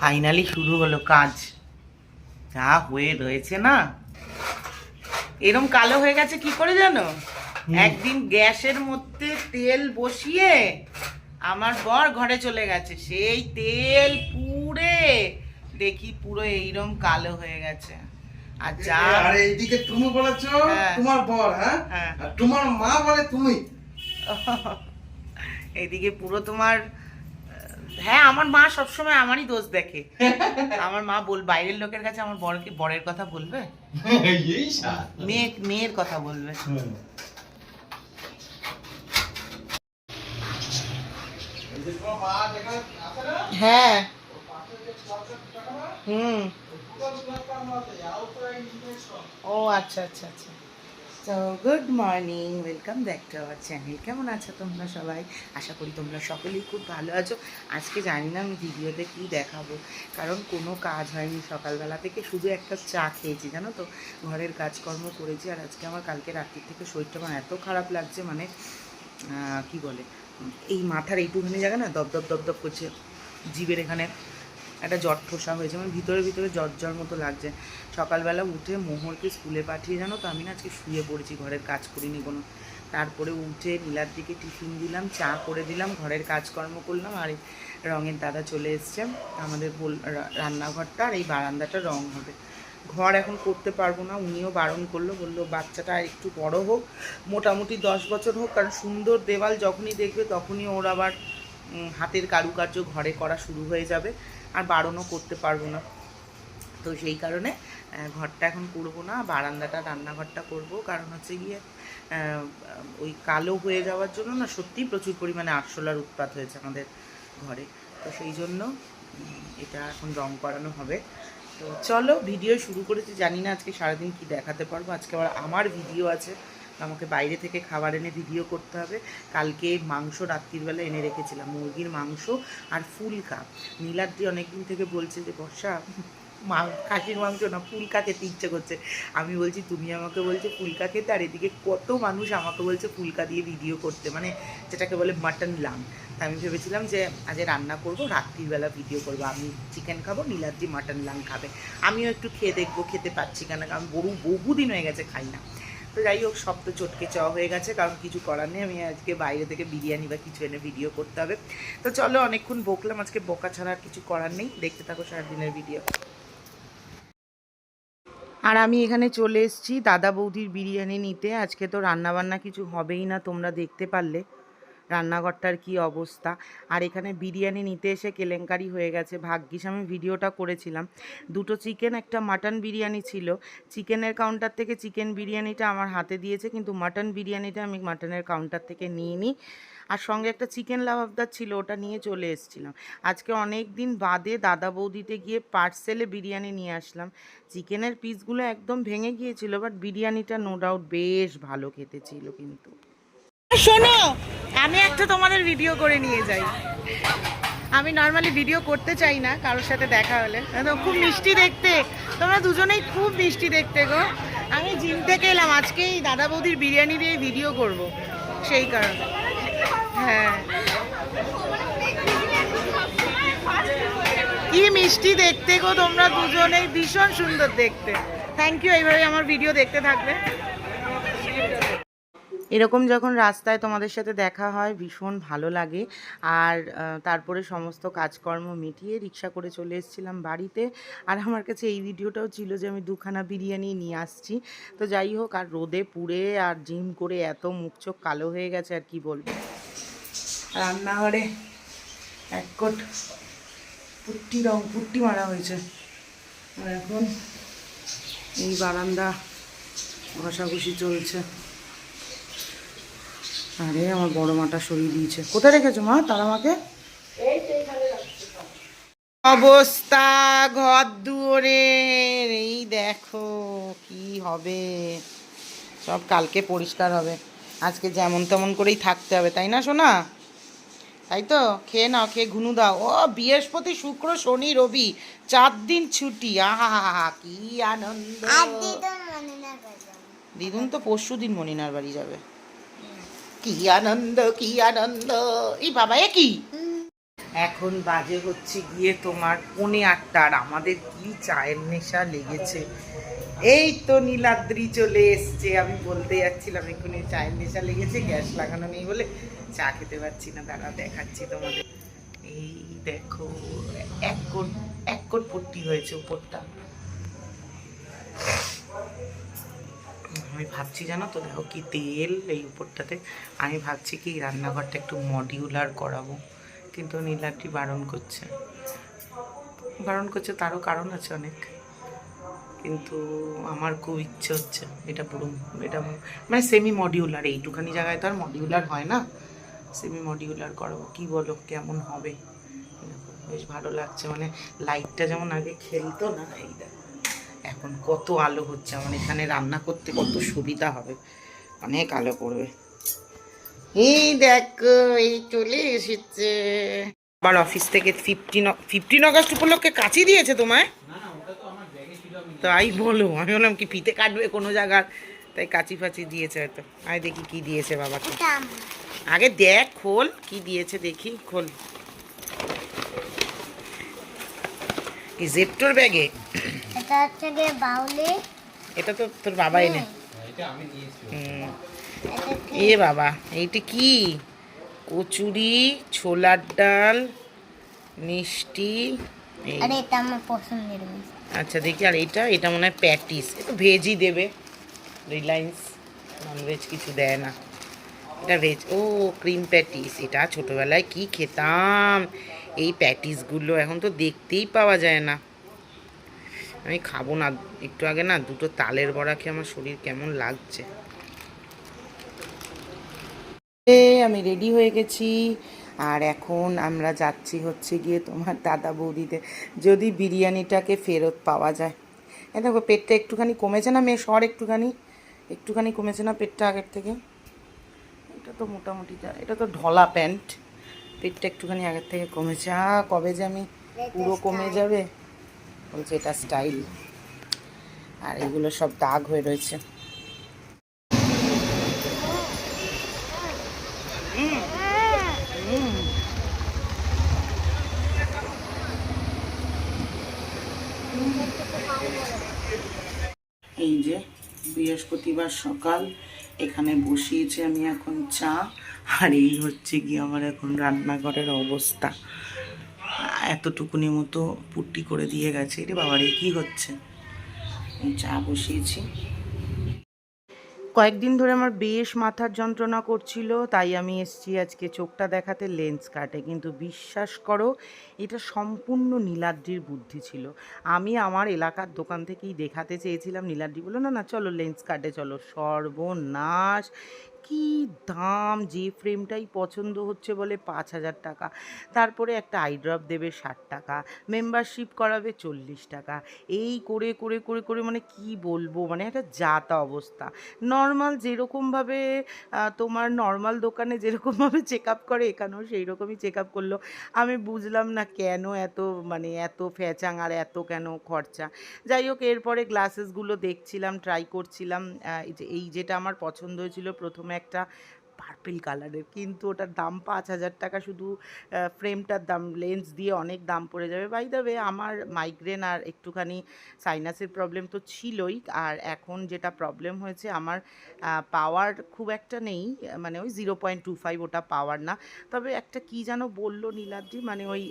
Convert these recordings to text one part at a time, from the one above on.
Finally শুরু হলো কাজ। যা হয়ে রয়েছে না। এরম কালো হয়ে গেছে কি করে জানো? একদিন গ্যাসের মধ্যে তেল বসিয়ে আমার বর ঘরে চলে গেছে। সেই তেল পুড়ে দেখি পুরো এইরম কালো হয়ে গেছে। আর যা আর এইদিকে তুমি বলেছ হ্যাঁ। তোমার বর হ্যাঁ? হ্যাঁ। তোমার মা বলে তুমি। এদিকে পুরো তোমার হ্যাঁ আমার মা সবসময় আমারই দোষ দেখে। আমার মা বল বাইরের লোকের কাছে আমার বরকে বরের কথা বলবে? মেয়ে মেয়ের কথা বলবে। হ্যাঁ। হুম। ও আচ্ছা আচ্ছা আচ্ছা। তো good morning, welcome back to our channel. কেমন আছো তোমরা সবাই? আশা করি তোমরা সকলেই খুব ভালো আছো। আজকে জানি না আমি ভিডিওতে কী দেখাবো, কারণ কোনো কাজ হয়নি। সকালবেলা থেকে শুধু একটা চা খেয়েছি, জানো তো? ঘরের কাজকর্ম করেছি, আর আজকে আমার কালকে রাত্রির থেকে শরীরটা আমার এত খারাপ লাগছে মানে কি বলে, এই মাথার এইটুখানি জায়গা না দপ দপ দপ দপ করছে জীবের এখানে। একটা জ্বর ঠোসা হয়েছে মানে ভিতরে ভিতরে জ্বর জ্বর মতো লাগছে। সকালবেলা উঠে মোহরকে স্কুলে পাঠিয়ে, জানো তো, আমি না আজকে শুয়ে পড়েছি, ঘরের কাজ করিনি কোনো। তারপরে উঠে নীলার দিকে টিফিন দিলাম, চা করে দিলাম, ঘরের কাজকর্ম করলাম, আর এই রঙের দাদা চলে এসছে, আমাদের রান্নাঘরটা, আর এই বারান্দাটা রং হবে। ঘর এখন করতে পারব না, উনিও বারণ করল, বলল, বাচ্চাটা একটু বড় হোক, মোটামুটি দশ বছর হোক, কারণ সুন্দর দেওয়াল যখনই দেখবে, তখনই ওর আবার হাতের কারুকার্য ঘরে করা শুরু হয়ে যাবে। আর বারণও করতে পারব না। তো সেই কারণে ঘরটা এখন করব না, বারান্দাটা, রান্নাঘরটা করব। কারণ হচ্ছে গিয়ে ওই কালো হয়ে যাওয়ার জন্য না সত্যিই প্রচুর পরিমাণে আরশোলার উৎপাত হয়েছে আমাদের ঘরে। তো সেই জন্য এটা এখন রং করানো হবে। তো চলো, ভিডিও শুরু করেছি। জানি না আজকে সারাদিন কি দেখাতে পারব। আজকে আবার আমার ভিডিও আছে। আমাকে বাইরে থেকে খাবার এনে ভিডিও করতে হবে। কালকে মাংস রাত্রিবেলা এনে রেখেছিলাম, মুরগির মাংস আর ফুলকা। নীলাদ্রি অনেকদিন থেকে বলছে যে, বর্ষা, মা খাসির মাংস না, ফুলকা খেতে ইচ্ছে করছে। আমি বলছি, তুমি আমাকে বলছো ফুলকা খেতে, আর এদিকে কত মানুষ আমাকে বলছে ফুলকা দিয়ে ভিডিও করতে। মানে যেটাকে বলে মাটন লাম। তা আমি ভেবেছিলাম যে আজ রান্না করব রাত্রিবেলা ভিডিও করব। আমি চিকেন খাব, নীলাদ্রি মাটন লাং খাবে। আমিও একটু খেয়ে দেখব, খেতে পাচ্ছি কেন, কারণ বহু বহুদিন হয়ে গেছে খাই না। তো যাই হোক, সব তো চটকে চাওয়া হয়ে গেছে, কারণ কিছু করার নেই। আমি আজকে বাইরে থেকে বিরিয়ানি বা কিছু এনে ভিডিও করতে হবে। তো চলো, অনেকক্ষণ বকলাম, আজকে বকা ছাড়া আর কিছু করার নেই। দেখতে থাকো সারাদিনের ভিডিও আর আমি এখানে চলে এসেছি দাদা বৌদির বিরিয়ানি নিতে। আজকে তো রান্নাবান্না কিছু হবেই না, তোমরা দেখতে পারলে। রান্নাঘরটার কি অবস্থা? আর এখানে বিরিয়ানি নিতে এসে কেলেঙ্কারি হয়ে গেছে। ভাগ্যিস আমি ভিডিওটা করেছিলাম। দুটো চিকেন, একটা মাটন বিরিয়ানি ছিল। চিকেনের কাউন্টার থেকে চিকেন বিরিয়ানিটা আমার হাতে দিয়েছে, কিন্তু মাটন বিরিয়ানিটা আমি মাটনের কাউন্টার থেকে নিয়ে নিই আর সঙ্গে একটা চিকেন লাভাবদার ছিল, ওটা নিয়ে চলে এসেছিলাম। আজকে অনেক দিন বাদে দাদা বৌদিতে গিয়ে পার্সেলে বিরিয়ানি নিয়ে আসলাম। চিকেনের পিসগুলো একদম ভেঙে গিয়েছিল বাট বিরিয়ানিটা নো ডাউট বেশ ভালো খেতে ছিল কিন্তু। শোনো আমি একটা তোমাদের ভিডিও করে নিয়ে যাই। আমি নর্মালি ভিডিও করতে চাই না কারোর সাথে দেখা হলে। তো খুব মিষ্টি দেখতে। তোমরা দুজনেই খুব মিষ্টি দেখতে গো। আমি জিম থেকে এলাম। আজকে এই দাদা বৌদির বিরিয়ানি দিয়ে ভিডিও করব। সেই কারণে। হ্যাঁ। কি মিষ্টি দেখতে গো তোমরা দুজনেই। ভীষণ সুন্দর দেখতে। থ্যাংক ইউ এইভাবে আমার ভিডিও দেখতে থাকবে। এরকম যখন রাস্তায় তোমাদের সাথে দেখা হয়, ভীষণ ভালো লাগে। আর তারপরে সমস্ত কাজকর্ম মিটিয়ে রিক্সা করে চলে এসেছিলাম বাড়িতে। আর আমার কাছে এই ভিডিওটাও ছিল যে আমি দুখানা বিরিয়ানি নিয়ে আসছি। তো যাই হোক, আর রোদে পুড়ে আর জিম করে এত মুখ চোখ কালো হয়ে গেছে, আর কি বলব। রান্নাঘরে এক কোট পুট্টি রং, পুট্টি মারা হয়েছে। আর এখন এই বারান্দা ঘষাঘষি চলছে। আরে আমার বড় মাটা সরিয়ে দিয়েছে। কোথায় রেখেছো মা? তারা মাকে অবস্থা ঘর দুয়ারের এই দেখো কি হবে। সব কালকে পরিষ্কার হবে। আজকে যেমন তেমন করেই থাকতে হবে তাই না সোনা? তাই তো? খেয়ে নাও খেয়ে ঘুনু দাও। ও বৃহস্পতি শুক্র শনি রবি চার দিন ছুটি। আহা কি আনন্দ। দিদুন তো পরশু দিন মনিনার বাড়ি যাবে। কি আনন্দ কি আনন্দ? এই বাবা কি? এখন বাজে হচ্ছে গিয়ে তোমার পৌনে আটটা আর আমাদের কি চায়ের নেশা লেগেছে? এই তো নীলাদ্রি চলে এসছে। আমি বলতে যাচ্ছিলাম, এক্ষুনি চায়ের নেশা লেগেছে, গ্যাস লাগানো নেই বলে চা খেতে পারছি না। দাঁড়া, দেখাচ্ছি তোমাদের। এই দেখো, এক কোট এক কোট পট্টি হয়েছে উপরটা। আমি ভাবছি জানো তো, দেখো কি তেল এই উপরটাতে। আমি ভাবছি কি রান্নাঘরটা একটু মডিউলার করাবো। কিন্তু নীলাটি বারণ করছে। বারণ করছে তারও কারণ আছে অনেক। কিন্তু আমার খুব ইচ্ছে হচ্ছে, এটা পুরো, এটা মানে সেমি মডিউলার এইটুখানি জায়গায় তো আর মডিউলার হয় না। সেমি মডিউলার করাবো, কি বলো, কেমন হবে? বেশ ভালো লাগছে। মানে লাইটটা যেমন আগে খেলতো না, এই দেখো। এখন কত আলো হচ্ছে আমার এখানে রান্না করতে কত সুবিধা হবে। অনেক আলো পড়বে। এই দেখো এই চলে এসেছে। আবার অফিস থেকে ফিফটিন ফিফটিন অগস্ট উপলক্ষে কাছি দিয়েছে তোমায়? তাই বলো আমি বললাম কি ফিতে কাটবে কোনো জায়গার তাই কাচি ফাচি দিয়েছে হয়তো। আয় দেখি কি দিয়েছে বাবাকে আগে দেখ খোল কি দিয়েছে দেখি খোল। কি জেপ্টোর ব্যাগে? এটা হচ্ছে গিয়ে বাউলে। এটা তো তোর বাবা এনে এটা আমি নিয়েছি। হুম। এ বাবা এইটা কি? কচুরি ছোলার ডাল মিষ্টি আরে এটা আমার পছন্দের আচ্ছা দেখি আর এটা এটা মনে হয় প্যাটিস। এটা ভেজই দেবে। রিলায়েন্স ননভেজ কিছু দেয় না। এটা ভেজ ও ক্রিম প্যাটিস এটা ছোটোবেলায় কি খেতাম? এই প্যাটিসগুলো এখন তো দেখতেই পাওয়া যায় না। আমি খাব না, একটু আগে না দুটো তালের বড়া খেয়ে আমার শরীর কেমন লাগছে। আমি রেডি হয়ে গেছি। আর এখন আমরা যাচ্ছি হচ্ছে গিয়ে তোমার দাদা বৌদিতে যদি বিরিয়ানিটাকে ফেরত পাওয়া যায়। এ দেখো, পেটটা একটুখানি কমেছে না মেয়ে? সর একটুখানি একটুখানি কমেছে না পেটটা আগের থেকে? এটা তো মোটামুটি এটা তো ঢলা প্যান্ট। পেটটা একটুখানি আগের থেকে কমেছে। আ কবে যে আমি পুরো কমে যাবে? বলছে এটা স্টাইল আর এগুলো সব দাগ হয়ে রয়েছে। এই যে বৃহস্পতিবার সকাল এখানে বসিয়েছি আমি এখন চা। আর এই হচ্ছে কি আমার এখন রান্নাঘরের অবস্থা। এতটুকুনি মতো পুট্টি করে দিয়ে গেছে। রে বাবারে কি হচ্ছে? চা বসিয়েছি। কয়েকদিন ধরে আমার বেশ মাথার যন্ত্রণা করছিল, তাই আমি এসেছি আজকে চোখটা দেখাতে লেন্স কাটে। কিন্তু বিশ্বাস করো, এটা সম্পূর্ণ নীলাদ্রির বুদ্ধি ছিল। আমি আমার এলাকার দোকান থেকেই দেখাতে চেয়েছিলাম নীলাদ্রি। বলল, না না, চলো লেন্স কাটে, চলো। সর্বনাশ। কি দাম যে ফ্রেমটাই পছন্দ হচ্ছে বলে পাঁচ হাজার টাকা। তারপরে একটা আই ড্রপ দেবে ষাট টাকা মেম্বারশিপ করাবে চল্লিশ টাকা। এই করে করে করে করে মানে কি বলব? মানে একটা যাতা অবস্থা। নর্মাল যেরকমভাবে তোমার নর্মাল দোকানে যেরকমভাবে চেক আপ করে, এখানেও সেই রকমই চেক আপ করল। আমি বুঝলাম না কেন এত মানে এত ফ্যাচাং আর এত কেন খরচা। যাই হোক, এরপরে গ্লাসেসগুলো দেখছিলাম ট্রাই করছিলাম এই যেটা আমার পছন্দ হয়েছিল প্রথমে একটা পার্পেল কালারের কিন্তু ওটার দাম পাঁচ হাজার টাকা শুধু ফ্রেমটার দাম লেন্স দিয়ে অনেক দাম পড়ে যাবে। বাই দেবে আমার মাইগ্রেন আর একটুখানি সাইনাসের প্রবলেম তো ছিলই। আর এখন যেটা প্রবলেম হয়েছে আমার পাওয়ার খুব একটা নেই। মানে ওই জিরো পয়েন্ট টু ফাইভ ওটা পাওয়ার না। তবে একটা কি যেন বলল নীলাদ্রি? মানে ওই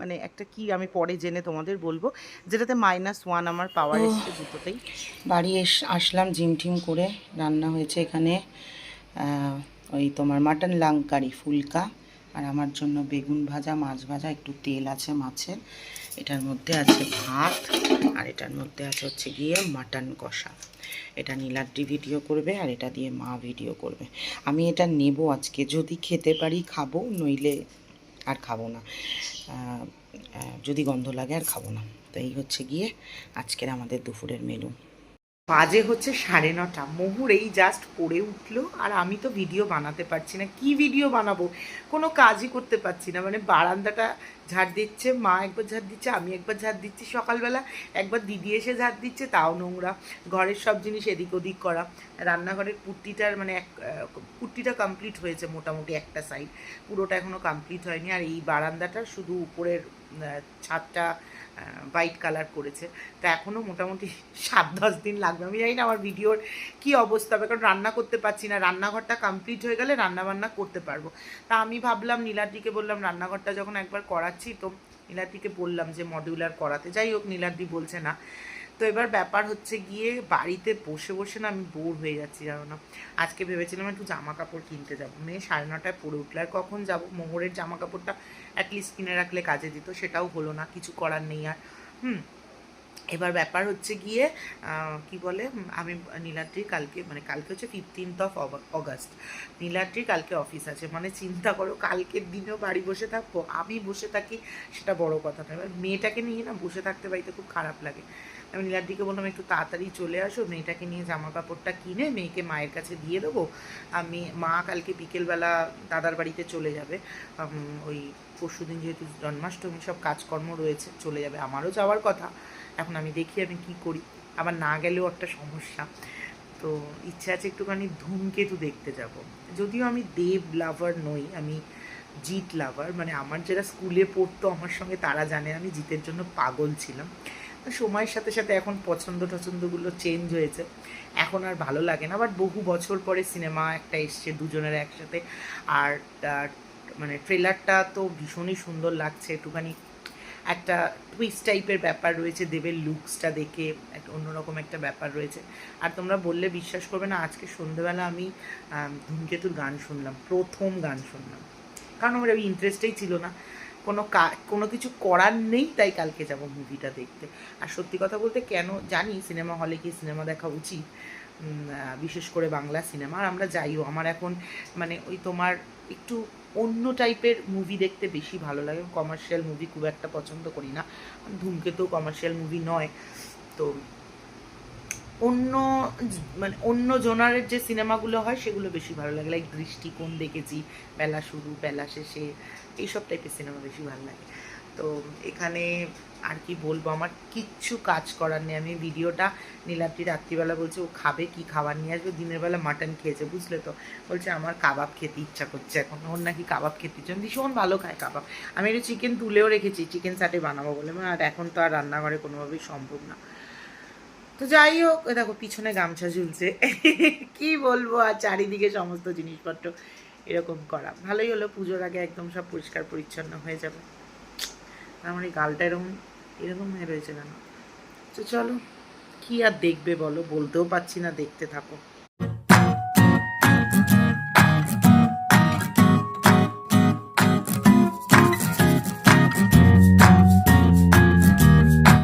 মানে একটা কি আমি পরে জেনে তোমাদের বলব। যেটাতে মাইনাস ওয়ান আমার পাওয়ার এসছে দুটোতেই। বাড়ি এস আসলাম জিম টিম করে। রান্না হয়েছে এখানে ওই তোমার মাটন লাঙ্কারি, ফুলকা আর আমার জন্য বেগুন ভাজা, মাছ ভাজা, একটু তেল আছে মাছের। এটার মধ্যে আছে ভাত আর এটার মধ্যে আছে হচ্ছে গিয়ে মাটন কষা। এটা নীলাদ্রি ভিডিও করবে আর এটা দিয়ে মা ভিডিও করবে। আমি এটা নেব আজকে, যদি খেতে পারি খাব, নইলে আর খাব না। যদি গন্ধ লাগে আর খাব না। তো এই হচ্ছে গিয়ে আজকের আমাদের দুপুরের মেনু বাজে হচ্ছে সাড়ে নটা। মোহুর এই জাস্ট পড়ে উঠল আর আমি তো ভিডিও বানাতে পারছি না। কি ভিডিও বানাবো? কোনো কাজই করতে পারছি না। মানে বারান্দাটা ঝাড় দিচ্ছে, মা একবার ঝাড় দিচ্ছে, আমি একবার ঝাড় দিচ্ছি। সকালবেলা একবার দিদি এসে ঝাড় দিচ্ছে, তাও নোংরা। ঘরের সব জিনিস এদিক ওদিক করা। রান্নাঘরের কুর্তিটার মানে এক কুর্তিটা কমপ্লিট হয়েছে মোটামুটি একটা সাইড পুরোটা এখনও কমপ্লিট হয়নি। আর এই বারান্দাটা শুধু উপরের ছাদটা হোয়াইট কালার করেছে। তা এখনও মোটামুটি সাত দশ দিন লাগবে। আমি জানি না আমার ভিডিওর কি অবস্থা হবে, কারণ রান্না করতে পারছি না। রান্নাঘরটা কমপ্লিট হয়ে গেলে রান্নাবান্না করতে পারব। তা আমি ভাবলাম নীলাদিকে বললাম, রান্নাঘরটা যখন একবার করাচ্ছি, তো নীলাদিকে বললাম যে মডিউলার করাতে। যাই হোক নীলাদি বলছে না। তো এবার ব্যাপার হচ্ছে গিয়ে বাড়িতে বসে বসে না আমি বোর হয়ে যাচ্ছি, জানো না। আজকে ভেবেছিলাম একটু জামা কাপড় কিনতে যাব। মেয়ে সাড়ে নটায় পরে উঠলে। আর কখন যাব? মোহরের জামা কাপড়টা অ্যাটলিস্ট কিনে রাখলে কাজে দিত, সেটাও হলো না, কিছু করার নেই আর। হুম। এবার ব্যাপার হচ্ছে গিয়ে কি বলে? আমি নীলাদ্রি কালকে মানে কালকে হচ্ছে ফিফটিন্থ অফ অগাস্ট নীলাদ্রির কালকে অফিস আছে। মানে চিন্তা করো, কালকের দিনেও বাড়ি বসে থাকব, আমি বসে থাকি, সেটা বড় কথা নয়। এবার মেয়েটাকে নিয়ে না বসে থাকতে, বাড়িতে খুব খারাপ লাগে। আমি নীলাদ্রিকে বললাম, একটু তাড়াতাড়ি চলে আসো, মেয়েটাকে নিয়ে জামা কাপড়টা কিনে মেয়েকে মায়ের কাছে দিয়ে দেবো। আমি, মা কালকে বিকেলবেলা দাদার বাড়িতে চলে যাবে। ওই পরশু দিন যেহেতু জন্মাষ্টমী, সব কাজকর্ম রয়েছে, চলে যাবে। আমারও যাওয়ার কথা। এখন আমি দেখি আমি কি করি। আবার না গেলেও একটা সমস্যা। তো ইচ্ছা আছে একটুখানি ধূমকেতু দেখতে যাব। যদিও আমি দেব লাভার নই, আমি জিৎ লাভার। মানে আমার যারা স্কুলে পড়তো, আমার সঙ্গে তারা জানে আমি জিতের জন্য পাগল ছিলাম। সময়ের সাথে সাথে এখন পছন্দ টছন্দগুলো চেঞ্জ হয়েছে। এখন আর ভালো লাগে না বাট বহু বছর পরে সিনেমা একটা এসছে দুজনের একসাথে। আর মানে ট্রেলারটা তো ভীষণই সুন্দর লাগছে একটুখানি একটা টুইস্ট টাইপের ব্যাপার রয়েছে দেবের লুকসটা দেখে একটা অন্যরকম একটা ব্যাপার রয়েছে। আর তোমরা বললে বিশ্বাস করবে না আজকে সন্ধ্যেবেলা আমি আম, ধূমকেতুর গান শুনলাম প্রথম গান শুনলাম। কারণ আমার ওই ইন্টারেস্টেই ছিল না। কোনো কোনো কিছু করার নেই, তাই কালকে যাব মুভিটা দেখতে। আর সত্যি কথা বলতে কেন জানি সিনেমা হলে গিয়ে সিনেমা দেখা উচিত। বিশেষ করে বাংলা সিনেমা আর আমরা যাইও। আমার এখন মানে ওই তোমার একটু অন্য টাইপের মুভি দেখতে বেশি ভালো লাগে। কমার্শিয়াল মুভি খুব একটা পছন্দ করি না। ধূমকেতু কমার্শিয়াল মুভি নয়। তো অন্য মানে অন্য জোনারের যে সিনেমাগুলো হয়, সেগুলো বেশি ভালো লাগে। লাইক দৃষ্টিকোণ দেখেছি। বেলা শুরু, বেলা শেষে। এইসব টাইপের সিনেমা বেশি ভালো লাগে। তো এখানে আর কি বলব, আমার কিচ্ছু কাজ করার নেই। আমি ভিডিওটা নীলাদ্রি রাত্রিবেলা বলছে, ও খাবে কি খাবার নিয়ে আসবে? দিনের বেলা মাটন খেয়েছে, বুঝলে তো। বলছে, আমার কাবাব খেতে ইচ্ছা করছে এখন। ওর নাকি কাবাব খেতে ইচ্ছা ভীষণ ভালো খায় কাবাব। আমি একটু চিকেন তুলেও রেখেছি চিকেন সাটে বানাবো বলে। আর এখন তো আর রান্নাঘরে কোনোভাবেই সম্ভব না। তো যাই হোক দেখো, পিছনে গামছা ঝুলছে। কি বলব, আর চারিদিকে সমস্ত জিনিসপত্র। এরকম করা। ভালোই হলো, পুজোর আগে একদম সব পরিষ্কার পরিচ্ছন্ন হয়ে যাবে। আমার এই গালটা এরকম এরকম হয়ে রয়েছে কেন? তো চলো, কি আর দেখবে বলো? বলতেও পারছি না, দেখতে থাকো।